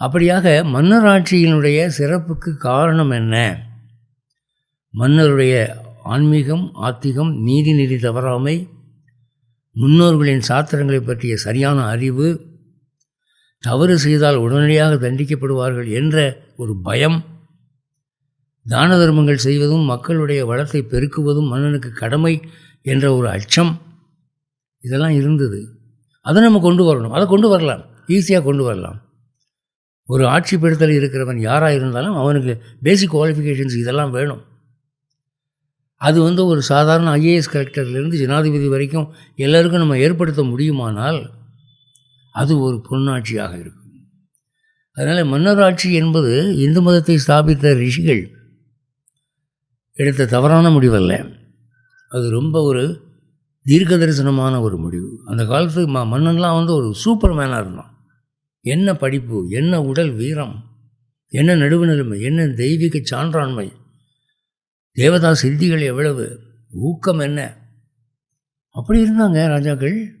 அப்படியாக மன்னராட்சியினுடைய சிறப்புக்கு காரணம் என்ன? மன்னருடைய ஆன்மீகம் ஆத்திகம் நீதி நெறி தவறாமை முன்னோர்களின் சாத்திரங்களை பற்றிய சரியான அறிவு தவறு செய்தால் உடனடியாக தண்டிக்கப்படுவார்கள் என்ற ஒரு பயம் தான தர்மங்கள் செய்வதும் மக்களுடைய வளத்தை பெருக்குவதும் மன்னனுக்கு கடமை என்ற ஒரு அச்சம் இதெல்லாம் இருந்தது. அதை நம்ம கொண்டு வரணும். அதை கொண்டு வரலாம். ஈஸியாக கொண்டு வரலாம். ஒரு ஆட்சி பெடுத்தல் இருக்கிறவன் யாராக இருந்தாலும் அவனுக்கு பேசிக் குவாலிஃபிகேஷன்ஸ் இதெல்லாம் வேணும். அது வந்து ஒரு சாதாரண ஐஏஎஸ் கலெக்டர்லேருந்து ஜனாதிபதி வரைக்கும் எல்லாருக்கும் நம்ம ஏற்படுத்த முடியுமானால் அது ஒரு பொன்னாட்சியாக இருக்கும். அதனால் மன்னராட்சி என்பது இந்து மதத்தை ஸ்தாபித்த ரிஷிகள் எடுத்த தவறான முடிவல்ல. அது ரொம்ப ஒரு தீர்க்க தரிசனமான ஒரு முடிவு. அந்த காலத்து ம மன்னன்லாம் வந்து ஒரு சூப்பர் மேனாக இருந்தான். என்ன படிப்பு என்ன உடல் வீரம் என்ன நடுவு நிலைமை என்ன தெய்வீக சான்றாண்மை தேவதா சித்திகள் எவ்வளவு ஊக்கம் என்ன? அப்படி இருந்தாங்க ராஜாக்கள்.